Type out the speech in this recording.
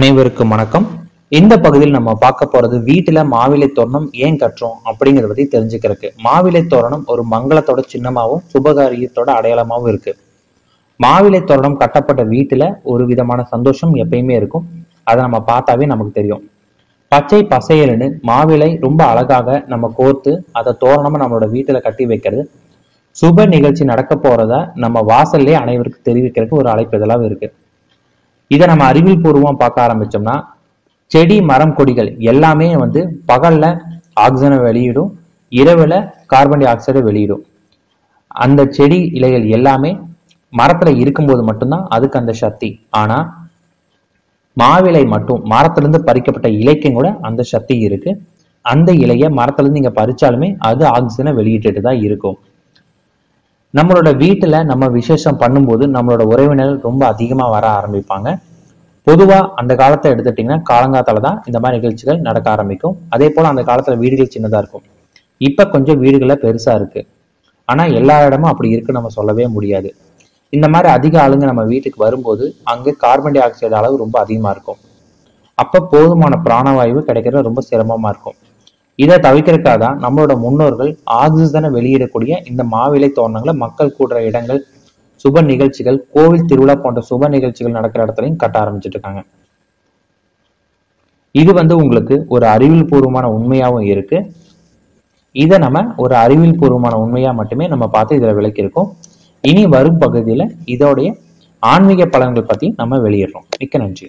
அனைவருக்கும் வணக்கம். இந்த பகுதியில் நம்ம பார்க்க போறது வீட்டுல மாவிலை தோரணம் ஏன் கட்டுறோம் அப்படிங்கறத பத்தி தெரிஞ்சுக்கிறதுக்கு. மாவிலை தோரணம் ஒரு மங்களத்தோட சின்னமாகவும் சுபகாரியத்தோட அடையாளமாகவும் இருக்கு. மாவிலை தோரணம் கட்டப்பட்ட வீட்டுல ஒரு விதமான சந்தோஷம் எப்பயுமே இருக்கும். அதை நம்ம பார்த்தாவே நமக்கு தெரியும். பச்சை பசையல்னு மாவிலை ரொம்ப அழகாக நம்ம கோர்த்து அதை தோரணமா நம்மளோட வீட்டுல கட்டி வைக்கிறது. சுப நிகழ்ச்சி நடக்க போறத நம்ம வாசல்லே அனைவருக்கும் தெரிவிக்கிறதுக்கு ஒரு அழைப்பிதழாக இருக்கு. இதை நம்ம அறிவியல் பூர்வம் பார்க்க ஆரம்பிச்சோம்னா செடி மரம் கொடிகள் எல்லாமே வந்து பகல்ல ஆக்சிஜனை வெளியிடும் இரவுல கார்பன் டை ஆக்சைடை வெளியிடும். அந்த செடி இலைகள் எல்லாமே மரத்துல இருக்கும்போது மட்டும்தான் அதுக்கு அந்த சக்தி. ஆனா மாவிலை மட்டும் மரத்திலிருந்து பறிக்கப்பட்ட இலைக்கும் கூட அந்த சக்தி இருக்கு. அந்த இலைய மரத்திலிருந்து நீங்க பறிச்சாலுமே அது ஆக்சிஜனை வெளியிட்டு தான் இருக்கும். நம்மளோட வீட்டுல நம்ம விசேஷம் பண்ணும்போது நம்மளோட உறவினர்கள் ரொம்ப அதிகமா வர ஆரம்பிப்பாங்க. பொதுவாக அந்த காலத்தை எடுத்துட்டிங்கன்னா காலங்காத்தால தான் இந்த மாதிரி நிகழ்ச்சிகள் நடக்க ஆரம்பிக்கும். அதே போல அந்த காலத்துல வீடுகள் சின்னதா இருக்கும். இப்போ கொஞ்சம் வீடுகள பெருசா இருக்கு. ஆனா எல்லா இடமும் அப்படி இருக்குன்னு நம்ம சொல்லவே முடியாது. இந்த மாதிரி அதிக ஆளுங்க நம்ம வீட்டுக்கு வரும்போது அங்கே கார்பன் டை ஆக்சைடு அளவு ரொம்ப அதிகமா இருக்கும். அப்போ போதுமான பிராணவாயு கிடைக்கிறது ரொம்ப சிரமமா இருக்கும். இதை தவிர்க்கிறதுக்காக தான் நம்மளோட முன்னோர்கள் ஆக்சிஜனை வெளியிடக்கூடிய இந்த மாவிலை தோரணங்களை மக்கள் கூடுற இடங்கள் சுப நிகழ்ச்சிகள் கோவில் திருவிழா போன்ற சுப நிகழ்ச்சிகள் நடக்கிற இடத்துலையும் கட்ட ஆரம்பிச்சுட்டு இருக்காங்க இது வந்து உங்களுக்கு ஒரு அறிவியல் பூர்வமான உண்மையாவும் இருக்கு. இதை நம்ம ஒரு அறிவியல் பூர்வமான உண்மையா மட்டுமே நம்ம பார்த்து இதுல விளக்கியிருக்கோம் இனி வரும் பகுதியில இதோடைய ஆன்மீக பலன்கள் பத்தி நம்ம வெளியிடுறோம். மிக்க நன்றி.